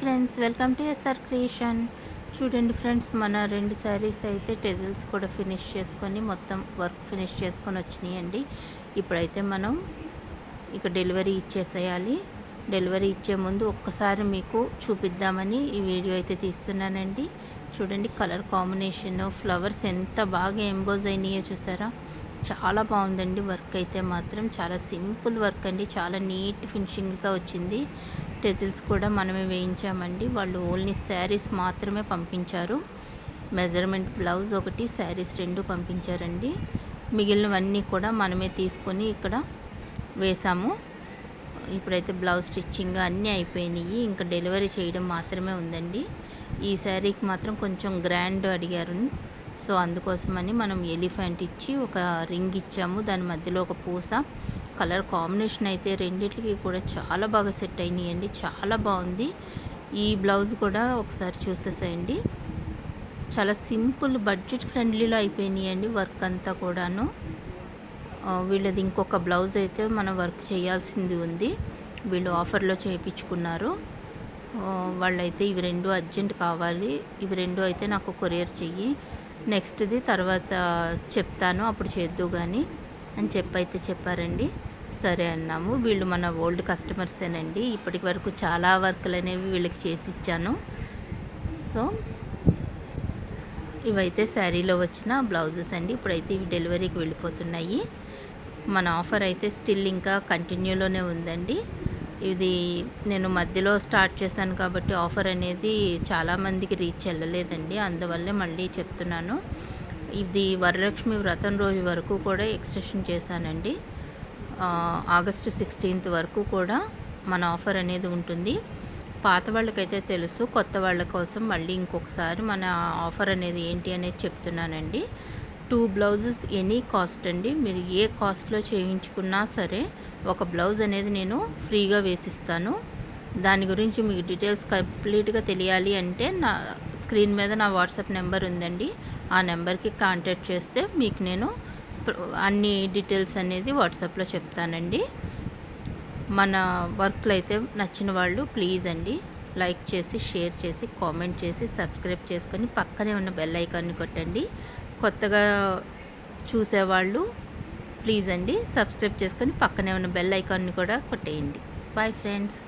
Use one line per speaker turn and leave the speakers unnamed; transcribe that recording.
Friends welcome to SR creation. చూడండి friends మన రెండు శారీస్ అయితే టెజిల్స్ కూడా ఫినిష్ చేసుకొని మొత్తం వర్క్ ఫినిష్ చేసుకొని వచ్చినాయండి. ఇప్పుడైతే మనం ఇక డెలివరీ ఇచ్చేసేయాలి. డెలివరీ ఇచ్చే ముందు ఒక్కసారి మీకు చూపిద్దామని ఈ వీడియో అయితే తీస్తున్నానండి. చూడండి కలర్ కాంబినేషన్ ఫ్లవర్స్ ఎంత బాగా ఎంబోజ్ అయినాయో చూసారా? చాలా బాగుందండి వర్క్ అయితే మాత్రం. చాలా సింపుల్ వర్క్ అండి. చాలా నీట్ ఫినిషింగ్తో వచ్చింది. టెజిల్స్ కూడా మనమే వేయించామండి. వాళ్ళు ఓన్లీ శారీస్ మాత్రమే పంపించారు. మెజర్మెంట్ బ్లౌజ్ ఒకటి శారీస్ రెండు పంపించారండి. మిగిలినవన్నీ కూడా మనమే తీసుకొని ఇక్కడ వేసాము. ఇప్పుడైతే బ్లౌజ్ స్టిచ్చింగ్ అన్నీ అయిపోయినాయి. ఇంకా డెలివరీ చేయడం మాత్రమే ఉందండి. ఈ శారీకి మాత్రం కొంచెం గ్రాండ్ అడిగారు. సో అందుకోసమని మనం ఎలిఫెంట్ ఇచ్చి ఒక రింగ్ ఇచ్చాము. దాని మధ్యలో ఒక పూస కలర్ కాంబినేషన్ అయితే రెండిటికి కూడా చాలా బాగా సెట్ అయినాయండి. చాలా బాగుంది. ఈ బ్లౌజ్ కూడా ఒకసారి చూసేసేయండి. చాలా సింపుల్ బడ్జెట్ ఫ్రెండ్లీలో అయిపోయినాయండి వర్క్ అంతా కూడాను. వీళ్ళది ఇంకొక బ్లౌజ్ అయితే మనం వర్క్ చేయాల్సింది ఉంది. వీళ్ళు ఆఫర్లో చేయించుకున్నారు. వాళ్ళైతే ఇవి రెండు అర్జెంట్ కావాలి. ఇవి రెండు అయితే నాకు కొరియర్ చెయ్యి. నెక్స్ట్ది తర్వాత చెప్తాను అప్పుడు చేద్దు కానీ అని చెప్పి అయితే చెప్పారండి. సరే అన్నాము. వీళ్ళు మన ఓల్డ్ కస్టమర్సేనండి. ఇప్పటి వరకు చాలా వర్కులు అనేవి వీళ్ళకి చేసి ఇచ్చాను సో ఇవైతే శారీలో వచ్చిన బ్లౌజెస్ అండి. ఇప్పుడైతే ఇవి డెలివరీకి వెళ్ళిపోతున్నాయి. మన ఆఫర్ అయితే స్టిల్ ఇంకా కంటిన్యూలోనే ఉందండి. ఇది నేను మధ్యలో స్టార్ట్ చేశాను కాబట్టి ఆఫర్ అనేది చాలామందికి రీచ్ వెళ్ళలేదండి. అందువల్లే మళ్ళీ చెప్తున్నాను. ఇది వరలక్ష్మి వ్రతం రోజు వరకు కూడా ఎక్స్టెన్షన్ చేశానండి. ఆగస్టు సిక్స్టీన్త్ వరకు కూడా మన ఆఫర్ అనేది ఉంటుంది. పాత వాళ్ళకైతే తెలుసు కొత్త వాళ్ళ కోసం మళ్ళీ ఇంకొకసారి మన ఆఫర్ అనేది ఏంటి అనేది చెప్తున్నానండి. టూ బ్లౌజెస్ ఎనీ కాస్ట్ అండి. మీరు ఏ కాస్ట్లో చేయించుకున్నా సరే ఒక బ్లౌజ్ అనేది నేను ఫ్రీగా వేసిస్తాను. దాని గురించి మీకు డీటెయిల్స్ కంప్లీట్గా తెలియాలి అంటే నా స్క్రీన్ మీద నా వాట్సాప్ నెంబర్ ఉందండి. ఆ నెంబర్కి కాంటాక్ట్ చేస్తే మీకు నేను అన్ని డీటెయిల్స్ అనేది వాట్సాప్లో చెప్తానండి. మన వర్క్లు అయితే నచ్చిన వాళ్ళు ప్లీజ్ అండి లైక్ చేసి షేర్ చేసి కామెంట్ చేసి సబ్స్క్రైబ్ చేసుకొని పక్కనే ఉన్న బెల్ ఐకాన్ని కొట్టండి. కొత్తగా చూసేవాళ్ళు ప్లీజ్ అండి సబ్స్క్రైబ్ చేసుకొని పక్కనే ఉన్న బెల్ ఐకాన్ని కూడా కొట్టేయండి. Bye friends.